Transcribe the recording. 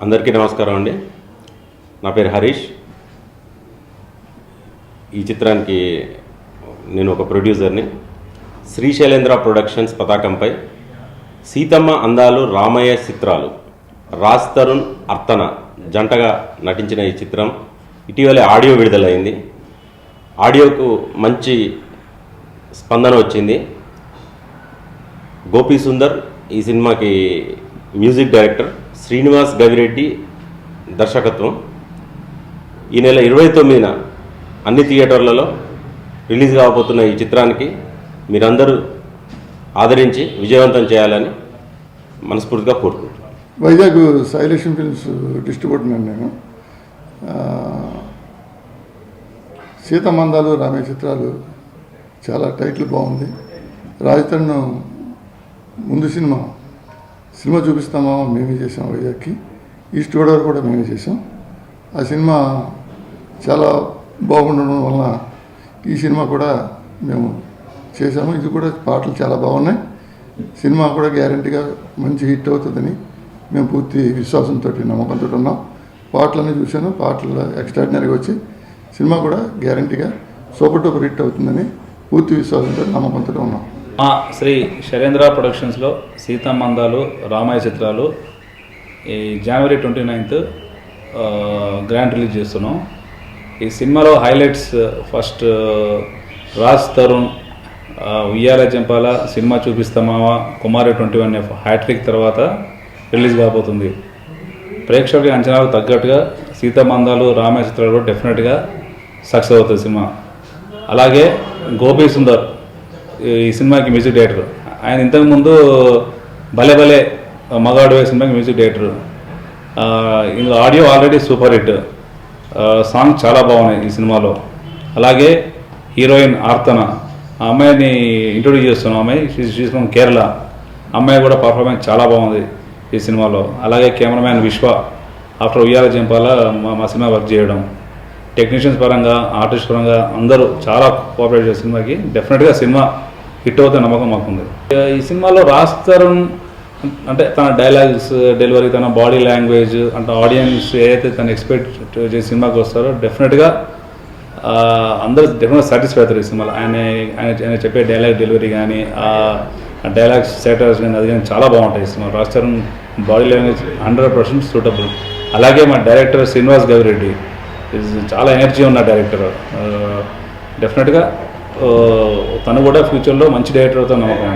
అందరికీ నమస్కారం అండి. నా పేరు హరీష్. ఈ చిత్రానికి నేను ఒక ప్రొడ్యూసర్ని. శ్రీశైలేంద్ర ప్రొడక్షన్స్ పతాకంపై సీతమ్మ అందాలు రామయ్య చిత్రాలు రాజ్ తరుణ్ అర్తన జంటగా నటించిన ఈ చిత్రం ఇటీవలే ఆడియో విడుదలైంది. ఆడియోకు మంచి స్పందన వచ్చింది. గోపీ సుందర్ ఈ సినిమాకి మ్యూజిక్ డైరెక్టర్ శ్రీనివాస్ గవిరెడ్డి దర్శకత్వం. ఈ నెల ఇరవై తొమ్మిదిన అన్ని థియేటర్లలో రిలీజ్ కాబోతున్న ఈ చిత్రానికి మీరందరూ ఆదరించి విజయవంతం చేయాలని మనస్ఫూర్తిగా కోరుకుంటున్నాను. వైజాగ్ సైలేషన్ ఫిల్మ్స్ డిస్ట్రిబ్యూటర్ నేను. సీతమందాలు రామే చిత్రాలు చాలా టైటిల్ బాగుంది. రాజతరుణ్ ముందు సినిమా. సినిమా చూపిస్తామా? మేమే చేసాం వైజాగ్కి ఈస్ట్ గోదావరి కూడా మేమే చేసాం ఆ సినిమా చాలా బాగుండడం వలన ఈ సినిమా కూడా మేము చేసాము ఇది కూడా పాటలు చాలా బాగున్నాయి. సినిమా కూడా గ్యారంటీగా మంచి హిట్ అవుతుందని మేము పూర్తి విశ్వాసంతో నమ్మకంతో ఉన్నాం. పాటలన్నీ చూశాను. పాటలు ఎక్స్ట్రాడినరీగా వచ్చి సినిమా కూడా గ్యారంటీగా సూపర్ టూపర్ హిట్ అవుతుందని పూర్తి విశ్వాసంతో నమ్మకంతో ఉన్నాం. మా శ్రీ శరేంద్ర ప్రొడక్షన్స్లో సీతామందాలు రామాయ చిత్రాలు ఈ జనవరి ట్వంటీ నైన్త్ గ్రాండ్ రిలీజ్ చేస్తున్నాం. ఈ సినిమాలో highlights first Raj Tarun Uyyala Jampala cinema చూపిస్తామావా Kumari twenty one F hattrick తర్వాత రిలీజ్ కాబోతుంది. ప్రేక్షకుల అంచనాలకు తగ్గట్టుగా సీతామందాలు రామాయ చిత్రాలు కూడా డెఫినెట్గా సక్సెస్ అవుతుంది సినిమా. అలాగే గోపీ సుందర్ ఈ సినిమాకి మ్యూజిక్ డైరెక్టర్. ఆయన ఇంతకుముందు భలే భలే మగాడు సినిమాకి మ్యూజిక్ డైరెక్టర్. ఇందులో audio already super hit. Song చాలా బాగున్నాయి ఈ సినిమాలో. అలాగే హీరోయిన్ ఆర్తన ఆ అమ్మాయిని ఇంట్రొడ్యూస్ చేస్తున్నాం అమ్మాయి షీస్ ఫ్రమ్ కేరళ అమ్మాయి కూడా పర్ఫార్మెన్స్ చాలా బాగుంది ఈ సినిమాలో. అలాగే కెమెరామ్యాన్ విశ్వ ఆఫ్టర్ ఉయ్యాల జంపాల మా మా సినిమా వర్క్ చేయడం. టెక్నీషియన్స్ పరంగా ఆర్టిస్ట్ పరంగా అందరూ చాలా కోఆపరేట్ చేసే సినిమాకి డెఫినెట్గా సినిమా హిట్ అవుతే నమ్మకం మాకుంది. ఈ సినిమాలో రాజ్ తరుణ్ అంటే తన డైలాగ్స్ డెలివరీ తన బాడీ లాంగ్వేజ్ అంటే ఆడియన్స్ ఏదైతే తను ఎక్స్పెక్ట్ చేసి సినిమాకి వస్తారో డెఫినెట్గా అందరూ డెఫినెట్గా సాటిస్ఫై అవుతారు ఈ సినిమాలో. ఆయన ఆయన ఆయన చెప్పే డైలాగ్ డెలివరీ కానీ ఆ డైలాగ్స్ సెటర్స్ కానీ అది కానీ చాలా బాగుంటాయి ఈ cinema Raj Tarun body language hundred percent suitable అలాగే మా డైరెక్టర్ శ్రీనివాస్ గవిరెడ్డి చాలా ఎనర్జీ ఉన్న డైరెక్టర్ డెఫినెట్గా uh, uh, తను కూడా ఫ్యూచర్లో మంచి డైరెక్టర్ అవుతా నమ్మకం